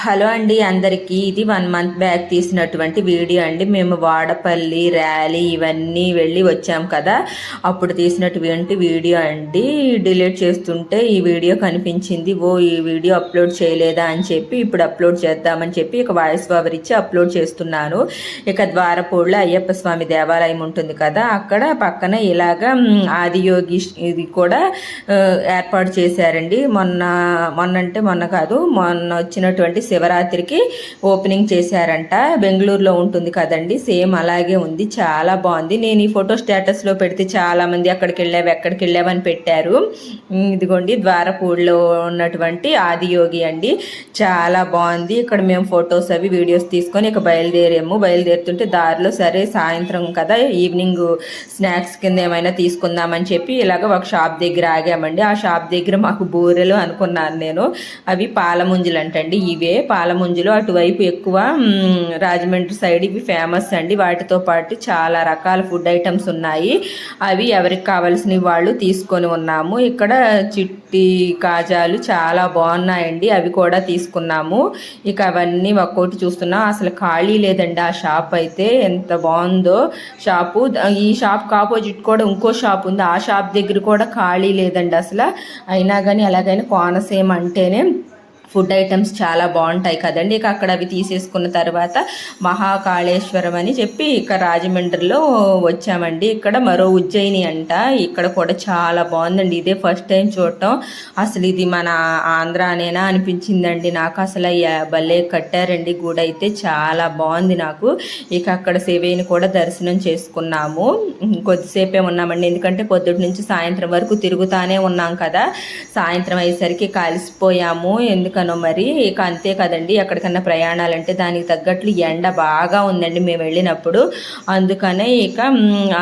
Hello అండి అందరికీ. ఇది వన్ మంత్ బ్యాక్ తీసినటువంటి వీడియో అండి. మేము వాడపల్లి ర్యాలీ ఇవన్నీ వెళ్ళి వచ్చాం కదా. అప్పుడు తీసినటువంటి వీడియో అండి. డిలీట్ చేస్తుంటే ఈ వీడియో కనిపించింది. ఓ ఈ వీడియో అప్లోడ్ చేయలేదా అని చెప్పి ఇప్పుడు అప్లోడ్ చేద్దామని చెప్పి ఇక వాయిస్ ఓవర్ ఇచ్చి అప్లోడ్ చేస్తున్నాను. ఇక ద్వారపూడిలో అయ్యప్ప స్వామి దేవాలయం ఉంటుంది కదా. అక్కడ పక్కన ఇలాగా ఆదియోగి ఇది కూడా ఏర్పాటు చేశారండి. మొన్న మొన్న అంటే మొన్న కాదు మొన్న వచ్చినటువంటి శివరాత్రికి ఓపెనింగ్ చేశారంట. బెంగళూరులో ఉంటుంది కదండి. సేమ్ అలాగే ఉంది. చాలా బాగుంది. నేను ఈ ఫోటో స్టేటస్లో పెడితే చాలా మంది అక్కడికి వెళ్ళావు ఎక్కడికి వెళ్ళావని పెట్టారు. ఇదిగోండి ద్వారపూడిలో ఉన్నటువంటి ఆదియోగి అండి. చాలా బాగుంది. ఇక్కడ మేము ఫొటోస్ అవి వీడియోస్ తీసుకొని ఇక బయలుదేరాము. బయలుదేరుతుంటే దారిలో సరే సాయంత్రం కదా ఈవినింగ్ స్నాక్స్ కింద ఏమైనా తీసుకుందామని చెప్పి ఇలాగ ఒక షాప్ దగ్గర ఆగామండి. ఆ షాప్ దగ్గర మాకు బూరెలు అనుకున్నాను నేను. అవి పాలముంజలు అంటండి ఇవే పాలముంజలు అటువైపు ఎక్కువ రాజమండ్రి సైడ్ ఇవి ఫేమస్ అండి. వాటితో పాటు చాలా రకాల ఫుడ్ ఐటమ్స్ ఉన్నాయి. అవి ఎవరికి కావాల్సినవి వాళ్ళు తీసుకొని ఉన్నాము. ఇక్కడ చిట్టి కాజాలు చాలా బాగున్నాయండి. అవి కూడా తీసుకున్నాము. ఇక అవన్నీ ఒక్కోటి చూస్తున్నాం. అసలు ఖాళీ లేదండి ఆ షాప్ అయితే. ఎంత బాగుందో షాపు ఈ షాప్కి ఆపోజిట్ కూడా ఇంకో షాప్ ఉంది. ఆ షాప్ దగ్గర కూడా ఖాళీ లేదండి అసలు. అయినా కానీ ఎలాగైనా కోనసీమ అంటేనే ఫుడ్ ఐటమ్స్ చాలా బాగుంటాయి కదండి. ఇక అక్కడ అవి తీసేసుకున్న తర్వాత మహాకాళేశ్వరం అని చెప్పి ఇక్కడ రాజమండ్రిలో వచ్చామండి. ఇక్కడ మరో ఉజ్జయిని అంట. ఇక్కడ కూడా చాలా బాగుందండి. ఇదే ఫస్ట్ టైం చూడటం. అసలు ఇది మన ఆంధ్రానేనా అనిపించిందండి నాకు. అసలు భలే కట్టారండి. గుడి అయితే చాలా బాగుంది నాకు. ఇక అక్కడ సేవేని కూడా దర్శనం చేసుకున్నాము. కొద్దిసేపే ఉన్నామండి. ఎందుకంటే పొద్దుటి నుంచి సాయంత్రం వరకు తిరుగుతానే ఉన్నాం కదా. సాయంత్రం అయ్యేసరికి కలిసిపోయాము. ఎందుకంటే ఎందుకనో మరి. ఇక అంతే కదండి ఎక్కడికన్నా ప్రయాణాలంటే దానికి తగ్గట్లు ఎండ బాగా ఉందండి మేము వెళ్ళినప్పుడు. అందుకనే ఇక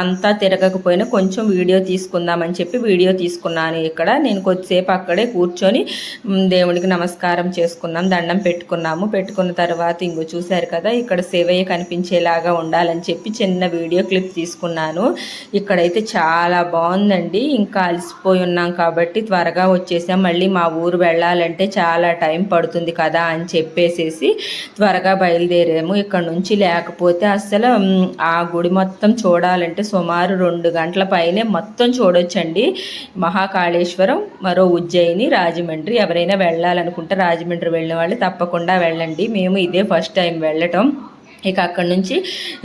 అంతా తిరగకపోయినా కొంచెం వీడియో తీసుకుందామని చెప్పి వీడియో తీసుకున్నాను ఇక్కడ. నేను కొద్దిసేపు అక్కడే కూర్చొని దేవుడికి నమస్కారం చేసుకున్నాం దండం పెట్టుకున్నాము. పెట్టుకున్న తర్వాత ఇంకో చూశారు కదా ఇక్కడ శివయ్య కనిపించేలాగా ఉండాలని చెప్పి చిన్న వీడియో క్లిప్ తీసుకున్నాను. ఇక్కడైతే చాలా బాగుందండి. ఇంకా అలసిపోయి ఉన్నాం కాబట్టి త్వరగా వచ్చేసాం. మళ్ళీ మా ఊరు వెళ్ళాలంటే చాలా టైం టైం పడుతుంది కదా అని చెప్పేసేసి త్వరగా బయలుదేరాము. ఇక్కడ నుంచి లేకపోతే అసలు ఆ గుడి మొత్తం చూడాలంటే సుమారు రెండు గంటల పైనే మొత్తం చూడొచ్చండి. మహాకాళేశ్వరం మరో ఉజ్జయిని రాజమండ్రి. ఎవరైనా వెళ్ళాలనుకుంటే రాజమండ్రి వెళ్ళిన వాళ్ళు తప్పకుండా వెళ్ళండి. మేము ఇదే ఫస్ట్ టైం వెళ్ళటం. ఇక అక్కడ నుంచి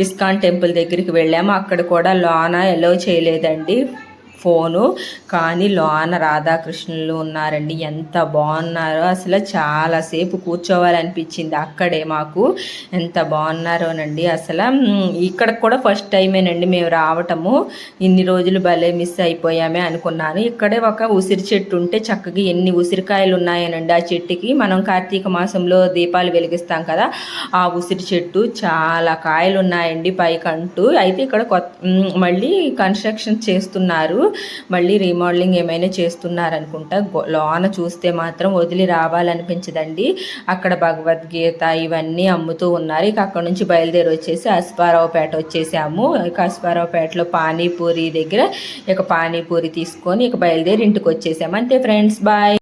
ఇస్కాన్ టెంపుల్ దగ్గరికి వెళ్ళాము. అక్కడ కూడా లోన ఎలో చేయలేదండి. ఫోను. కానీ లోన రాధాకృష్ణులు ఉన్నారండి. ఎంత బాగున్నారో. అసలు చాలాసేపు కూర్చోవాలనిపించింది అక్కడే మాకు. ఎంత బాగున్నారోనండి. అసలు ఇక్కడ కూడా ఫస్ట్ టైమేనండి మేము రావటము. ఇన్ని రోజులు భలే మిస్ అయిపోయామే అనుకున్నాను. ఇక్కడే ఒక ఉసిరి చెట్టు ఉంటే చక్కగా ఎన్ని ఉసిరికాయలు ఉన్నాయనండి ఆ చెట్టుకి. మనం కార్తీక మాసంలో దీపాలు వెలిగిస్తాం కదా. ఆ ఉసిరి చెట్టు చాలా కాయలు ఉన్నాయండి పైకంటూ. అయితే ఇక్కడ కొత్త మళ్ళీ కన్స్ట్రక్షన్ చేస్తున్నారు. మళ్ళీ రీమోడలింగ్ ఏమైనా చేస్తున్నారనుకుంటా. లోన చూస్తే మాత్రం వదిలి రావాలనిపించదండి. అక్కడ భగవద్గీత ఇవన్నీ అమ్ముతూ ఉన్నారు. ఇక అక్కడ నుంచి బయలుదేరి వచ్చేసి అస్పారావుపేట వచ్చేసాము. ఇక అస్పారావుపేటలో పానీపూరి దగ్గర ఇక పానీపూరి తీసుకొని ఇక బయలుదేరి ఇంటికి వచ్చేసాము. అంతే ఫ్రెండ్స్ బాయ్.